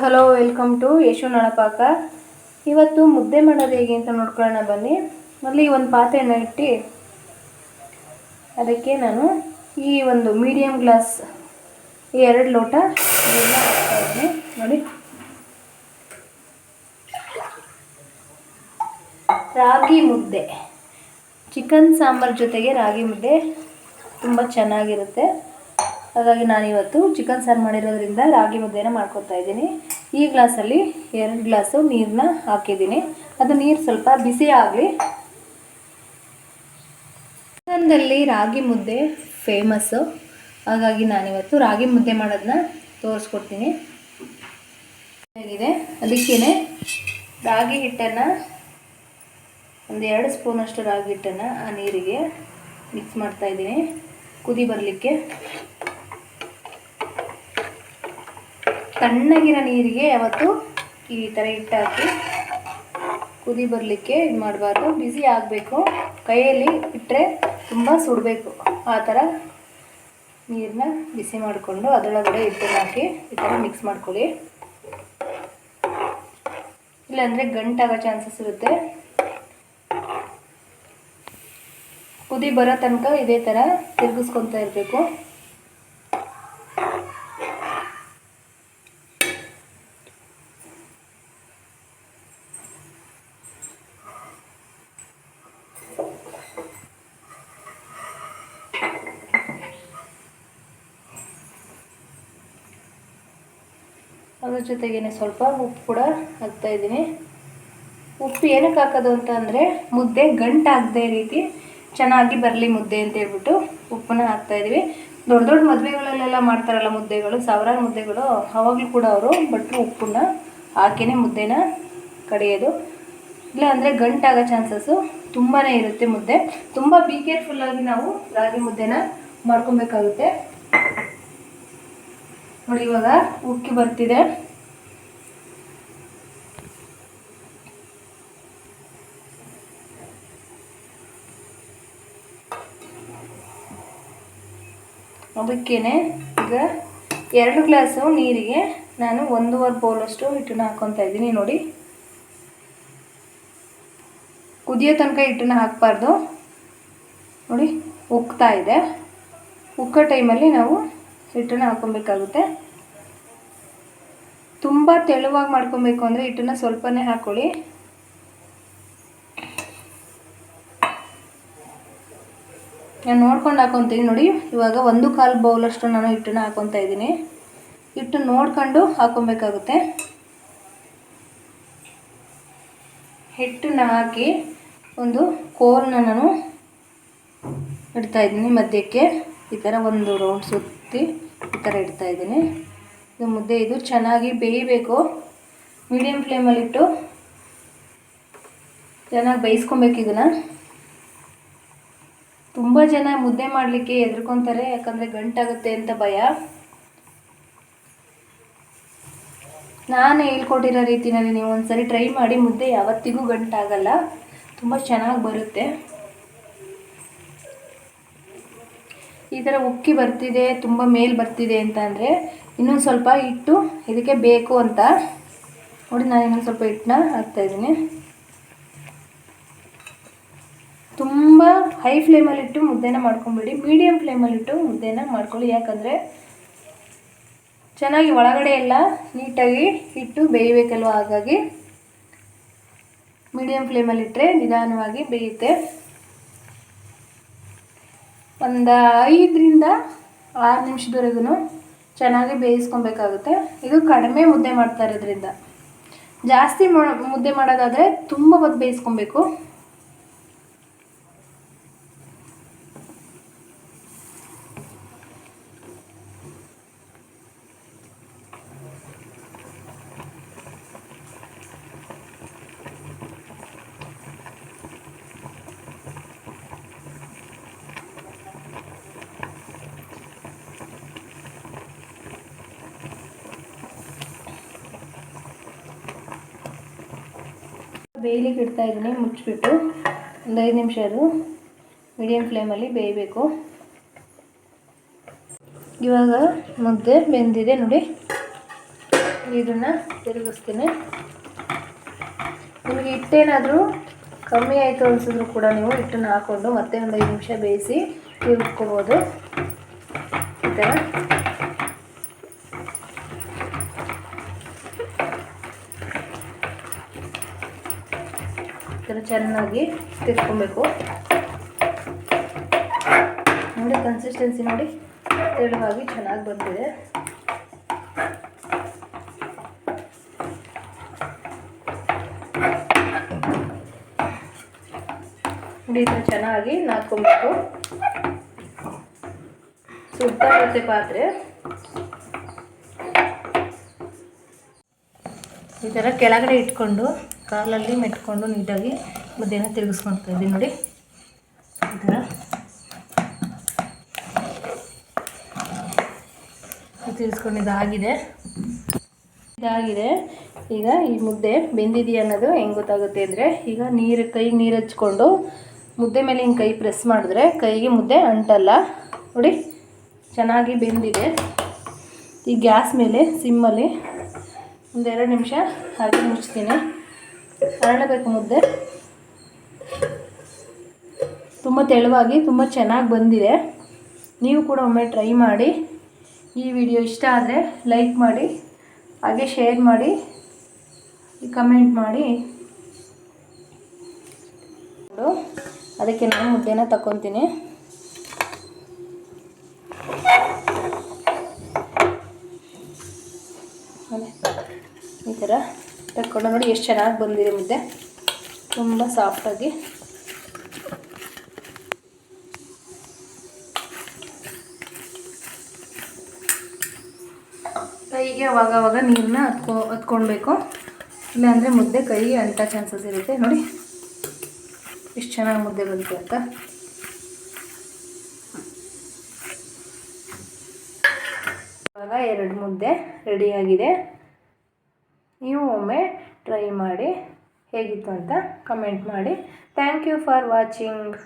Hello, welcome to Yashu Nalapaka. ಇವತ್ತು ಮುದ್ದೆ ಮಾಡೋದು ಹೇಗೆ ಅಂತ ನೋಡ್ಕೊಳ್ಳೋಣ ಬನ್ನಿ. ಮೊದಲು ಈ ಒಂದು ಪಾತ್ರೆನ ಇಟ್ಟು ಅದಕ್ಕೆ ನಾನು ಈ ಒಂದು ಮೀಡಿಯಮ್ ಗ್ಲಾಸ್ ಈ ಎರಡು ಲೋಟ ಇದೆಲ್ಲ ಹಾಕ್ತಾ ಇದ್ದೀನಿ. ನೋಡಿ. ರಾಗಿ ಮುದ್ದೆ. ಚಿಕನ್ ಸಾಂಬಾರ್ ಜೊತೆಗೆ ರಾಗಿ ಮುದ್ದೆ ತುಂಬ ಚೆನ್ನಾಗಿರುತ್ತೆ. ಹಾಗಾಗಿ ನಾನಿವತ್ತು ಚಿಕನ್ ಸಾರು ಮಾಡಿರೋದ್ರಿಂದ ರಾಗಿ ಮುದ್ದೆನ ಮಾಡ್ಕೊತಾ ಇದ್ದೀನಿ. ಈ ಗ್ಲಾಸಲ್ಲಿ ಎರಡು ಗ್ಲಾಸು ನೀರನ್ನ ಹಾಕಿದ್ದೀನಿ. ಅದು ನೀರು ಸ್ವಲ್ಪ ಬಿಸಿ ಆಗಲಿ. ಚಿಕನ್ದಲ್ಲಿ ರಾಗಿ ಮುದ್ದೆ ಫೇಮಸ್ಸು ಹಾಗಾಗಿ ನಾನಿವತ್ತು ರಾಗಿ ಮುದ್ದೆ ಮಾಡೋದನ್ನ ತೋರಿಸ್ಕೊಡ್ತೀನಿ. ಆಗಿದೆ. ಅದಕ್ಕೇ ರಾಗಿ ಹಿಟ್ಟನ್ನು ಒಂದು ಎರಡು ಸ್ಪೂನಷ್ಟು ರಾಗಿ ಹಿಟ್ಟನ್ನು ಆ ನೀರಿಗೆ ಮಿಕ್ಸ್ ಮಾಡ್ತಾ ಇದ್ದೀನಿ. ಕುದಿ ಬರಲಿಕ್ಕೆ. ತಣ್ಣಗಿರೋ ನೀರಿಗೆ ಯಾವತ್ತು ಈ ಥರ ಹಿಟ್ಟು ಹಾಕಿ ಕುದಿ ಬರಲಿಕ್ಕೆ ಇದು ಮಾಡಬಾರ್ದು. ಬಿಸಿ ಆಗಬೇಕು. ಕೈಯಲ್ಲಿ ಇಟ್ಟರೆ ತುಂಬ ಸುಡಬೇಕು. ಆ ಥರ ನೀರನ್ನ ಬಿಸಿ ಮಾಡಿಕೊಂಡು ಅದರೊಳಗಡೆ ಹಿಟ್ಟನ್ನು ಹಾಕಿ ಈ ಥರ ಮಿಕ್ಸ್ ಮಾಡ್ಕೊಳ್ಳಿ. ಇಲ್ಲಾಂದರೆ ಗಂಟಾಗೋ ಚಾನ್ಸಸ್ ಇರುತ್ತೆ. ಕುದಿ ಬರೋ ತನಕ ಇದೇ ಥರ ತಿರುಗಿಸ್ಕೊತಾ ಇರಬೇಕು. ಅದ್ರ ಜೊತೆಗೇನೆ ಸ್ವಲ್ಪ ಉಪ್ಪು ಕೂಡ ಹಾಕ್ತಾ ಇದ್ದೀನಿ. ಉಪ್ಪು ಏನಕ್ಕೆ ಹಾಕೋದು ಅಂತ ಅಂದರೆ ಮುದ್ದೆ ಗಂಟಾಗದೆ ರೀತಿ ಚೆನ್ನಾಗಿ ಬರಲಿ ಮುದ್ದೆ ಅಂತ ಹೇಳ್ಬಿಟ್ಟು ಉಪ್ಪನ್ನ ಹಾಕ್ತಾ ಇದ್ದೀವಿ. ದೊಡ್ಡ ದೊಡ್ಡ ಮದುವೆಗಳಲ್ಲೆಲ್ಲ ಮಾಡ್ತಾರಲ್ಲ ಮುದ್ದೆಗಳು, ಸಾವಿರಾರು ಮುದ್ದೆಗಳು ಆವಾಗಲೂ ಕೂಡ ಅವರು ಭಟ್ರು ಉಪ್ಪನ್ನ ಹಾಕಿನೇ ಮುದ್ದೆನ ಕಡಿಯೋದು. ಇಲ್ಲ ಅಂದರೆ ಗಂಟಾಗೋ ಚಾನ್ಸಸ್ಸು ತುಂಬಾ ಇರುತ್ತೆ ಮುದ್ದೆ. ತುಂಬ ಬಿ ಕೇರ್ಫುಲ್ಲಾಗಿ ನಾವು ರಾಗಿ ಮುದ್ದೆನ ಮಾಡ್ಕೊಬೇಕಾಗುತ್ತೆ. ನೋಡಿ ಇವಾಗ ಉಕ್ಕಿ ಬರ್ತಿದೆ. ಅದಕ್ಕೇನೆ ಈಗ ಎರಡು ಗ್ಲಾಸು ನೀರಿಗೆ ನಾನು ಒಂದೂವರೆ ಬೌಲಷ್ಟು ಹಿಟ್ಟನ್ನು ಹಾಕ್ಕೊತಾ ಇದ್ದೀನಿ, ನೋಡಿ. ಕುದಿಯೋ ತನಕ ಹಿಟ್ಟನ್ನು ಹಾಕಬಾರ್ದು. ನೋಡಿ, ಉಕ್ತಾ ಇದೆ. ಉಕ್ಕೋ ಟೈಮಲ್ಲಿ ನಾವು ಹಿಟ್ಟನ್ನು ಹಾಕ್ಕೊಬೇಕಾಗುತ್ತೆ ತುಂಬ ತೆಳುವಾಗಿ ಮಾಡ್ಕೊಬೇಕು ಅಂದರೆ ಹಿಟ್ಟನ್ನು ಸ್ವಲ್ಪನೇ ಹಾಕ್ಕೊಳ್ಳಿ ನಾನು ನೋಡ್ಕೊಂಡು ಹಾಕೊತೀನಿ ನೋಡಿ. ಇವಾಗ ಒಂದು ಕಾಲು ಬೌಲಷ್ಟು ನಾನು ಹಿಟ್ಟನ್ನು ಹಾಕೊತಾ ಇದ್ದೀನಿ. ಹಿಟ್ಟು ನೋಡ್ಕೊಂಡು ಹಾಕೊಬೇಕಾಗುತ್ತೆ. ಹಿಟ್ಟನ್ನ ಹಾಕಿ ಒಂದು ಕೋಲ್ನ ನಾನು ಇಡ್ತಾ ಇದ್ದೀನಿ ಮಧ್ಯಕ್ಕೆ. ಈ ಥರ ಒಂದು ರೌಂಡ್ ಸುತ್ತಿ ಈ ಥರ ಇಡ್ತಾ ಇದ್ದೀನಿ. ಇದು ಮುದ್ದೆ, ಇದು ಚೆನ್ನಾಗಿ ಬೇಯಬೇಕು. ಮೀಡಿಯಮ್ ಫ್ಲೇಮಲ್ಲಿಟ್ಟು ಚೆನ್ನಾಗಿ ಬೇಯಿಸ್ಕೊಬೇಕು ಇದನ್ನು. ತುಂಬ ಜನ ಮುದ್ದೆ ಮಾಡಲಿಕ್ಕೆ ಹೆದರ್ಕೊತಾರೆ, ಯಾಕಂದರೆ ಗಂಟಾಗುತ್ತೆ ಅಂತ ಭಯ. ನಾನು ಹೇಳ್ಕೊಟ್ಟಿರೋ ರೀತಿಯಲ್ಲಿ ನೀವು ಒಂದ್ಸರಿ ಟ್ರೈ ಮಾಡಿ ಮುದ್ದೆ ಯಾವತ್ತಿಗೂ ಗಂಟಾಗಲ್ಲ, ತುಂಬ ಚೆನ್ನಾಗಿ ಬರುತ್ತೆ. ಈ ಥರ ಉಕ್ಕಿ ಬರ್ತಿದೆ, ತುಂಬ ಮೇಲ್ ಬರ್ತಿದೆ ಅಂತ ಅಂದರೆ ಇನ್ನೊಂದು ಸ್ವಲ್ಪ ಹಿಟ್ಟು, ಇದಕ್ಕೆ ಬೇಕು ಅಂತ. ನೋಡಿ ನಾನು ಇನ್ನೊಂದು ಸ್ವಲ್ಪ ಹಿಟ್ಟನ್ನ ಹಾಕ್ತಾಯಿದ್ದೀನಿ ತುಂಬ ಹೈ ಫ್ಲೇಮಲ್ಲಿಟ್ಟು ಮುದ್ದೆನ ಮಾಡ್ಕೊಂಬೇಡಿ ಮೀಡಿಯಮ್ ಫ್ಲೇಮಲ್ಲಿಟ್ಟು ಮುದ್ದೆನ ಮಾಡ್ಕೊಳ್ಳಿ. ಯಾಕಂದರೆ ಚೆನ್ನಾಗಿ ಒಳಗಡೆ ಎಲ್ಲ ನೀಟಾಗಿ ಇಟ್ಟು ಬೇಯಬೇಕಲ್ವ? ಹಾಗಾಗಿ ಮೀಡಿಯಮ್ ಫ್ಲೇಮಲ್ಲಿಟ್ಟರೆ ನಿಧಾನವಾಗಿ ಬೇಯುತ್ತೆ. ಒಂದು ಐದರಿಂದ ಆರು ನಿಮಿಷದವರೆಗೂ ಚೆನ್ನಾಗಿ ಬೇಯಿಸ್ಕೊಬೇಕಾಗುತ್ತೆ. ಇದು ಕಡಿಮೆ ಮುದ್ದೆ ಮಾಡ್ತಾ ಇರೋದ್ರಿಂದ. ಜಾಸ್ತಿ ಮುದ್ದೆ ಮಾಡೋದಾದರೆ ತುಂಬ ಹೊತ್ತು ಬೇಯಿಸ್ಕೊಬೇಕು. ಬೇಯಲಿಕ್ಕೆ ಇಡ್ತಾ ಇದ್ದೀನಿ, ಮುಚ್ಚಿಬಿಟ್ಟು ಒಂದು ಐದು ನಿಮಿಷ ಅದು ಮೀಡಿಯಮ್ ಫ್ಲೇಮಲ್ಲಿ ಬೇಯಬೇಕು. ಇವಾಗ ಮುದ್ದೆ ಬೆಂದಿದೆ ನೋಡಿ. ಇದನ್ನು ತಿರುಗಿಸ್ತೀನಿ. ನಿಮಗೆ ಹಿಟ್ಟೇನಾದರೂ ಕಮ್ಮಿ ಆಯಿತು ಅನಿಸಿದ್ರು ಕೂಡ ನೀವು ಹಿಟ್ಟನ್ನು ಹಾಕ್ಕೊಂಡು ಮತ್ತೆ ಒಂದು ಐದು ನಿಮಿಷ ಬೇಯಿಸಿ ತಿರುಗ್ಕೋಬೋದು. ಈ ಥರ ಥರ ಚೆನ್ನಾಗಿ ತಿರ್ಕೊಬೇಕು ನೋಡಿ ಕನ್ಸಿಸ್ಟೆನ್ಸಿ ನೋಡಿ ತೆಳುವಾಗಿ ಚೆನ್ನಾಗಿ ಬಂದಿದೆ. ನೋಡಿ, ಇದನ್ನು ಚೆನ್ನಾಗಿ ನಾದ್ಕೊಬೇಕು. ಸುತ್ತ ಇರುತ್ತೆ ಪಾತ್ರೆ. ಈ ಥರ ಕೆಳಗಡೆ ಇಟ್ಕೊಂಡು ಕಾಲಲ್ಲಿ ಮೆಟ್ಕೊಂಡು ನೀಟಾಗಿ ಮುದ್ದೆನ ತಿರುಗಿಸ್ಕೊಳ್ತಾ ಇದ್ದೀನಿ ನೋಡಿ. ಈ ಥರ ತಿರ್ಸ್ಕೊಂಡು ಇದಾಗಿದೆ. ಈಗ ಈ ಮುದ್ದೆ ಬೆಂದಿದೆಯಾ ಅನ್ನೋದು ಹೆಂಗೆ ಗೊತ್ತಾಗುತ್ತೆ ಅಂದರೆ, ಈಗ ನೀರು ಕೈಗೆ ನೀರು ಹಚ್ಕೊಂಡು ಮುದ್ದೆ ಮೇಲೆ ಹಿಂಗೆ ಕೈ ಪ್ರೆಸ್ ಮಾಡಿದ್ರೆ ಕೈಗೆ ಮುದ್ದೆ ಅಂಟಲ್ಲ. ನೋಡಿ, ಚೆನ್ನಾಗಿ ಬೆಂದಿದೆ. ಈ ಗ್ಯಾಸ್ ಮೇಲೆ ಸಿಮ್ಮಲ್ಲಿ ಒಂದೆರಡು ನಿಮಿಷ ಹಾಗೆ ಮುಚ್ತೀನಿ. ಅರಳಬೇಕು ಮುದ್ದೆ ತುಂಬ ತೆಳುವಾಗಿ, ತುಂಬ ಚೆನ್ನಾಗಿ ಬಂದಿದೆ. ನೀವು ಕೂಡ ಒಮ್ಮೆ ಟ್ರೈ ಮಾಡಿ. ಈ ವಿಡಿಯೋ ಇಷ್ಟ ಆದರೆ ಲೈಕ್ ಮಾಡಿ, ಹಾಗೆ ಶೇರ್ ಮಾಡಿ, ಕಮೆಂಟ್ ಮಾಡಿ. ಅದಕ್ಕೆ ನಾನು ಮುದ್ದೆನ ತಗೊತೀನಿ ಈ ಥರ. ತಕ್ಕೊಂಡು ನೋಡಿ ಎಷ್ಟು ಚೆನ್ನಾಗಿ ಬಂದಿದೆ ಮುದ್ದೆ. ತುಂಬ ಸಾಫ್ಟಾಗಿ ಕೈಗೆ ಅವಾಗ ಅವಾಗ ನೀರನ್ನ ಹತ್ಕೊ, ಹತ್ಕೊಳ್ಬೇಕು. ಇಲ್ಲಾಂದರೆ ಮುದ್ದೆ ಕೈಗೆ ಅಂಟ ಚಾನ್ಸಸ್ ಇರುತ್ತೆ. ನೋಡಿ, ಎಷ್ಟು ಚೆನ್ನಾಗಿ ಮುದ್ದೆ ಬಂತು ಅಂತ. ಇವಾಗ ಎರಡು ಮುದ್ದೆ ರೆಡಿಯಾಗಿದೆ ನೀವು ಒಮ್ಮೆ ಟ್ರೈ ಮಾಡಿ ಹೇಗಿತ್ತು ಅಂತ ಕಮೆಂಟ್ ಮಾಡಿ. Thank you for watching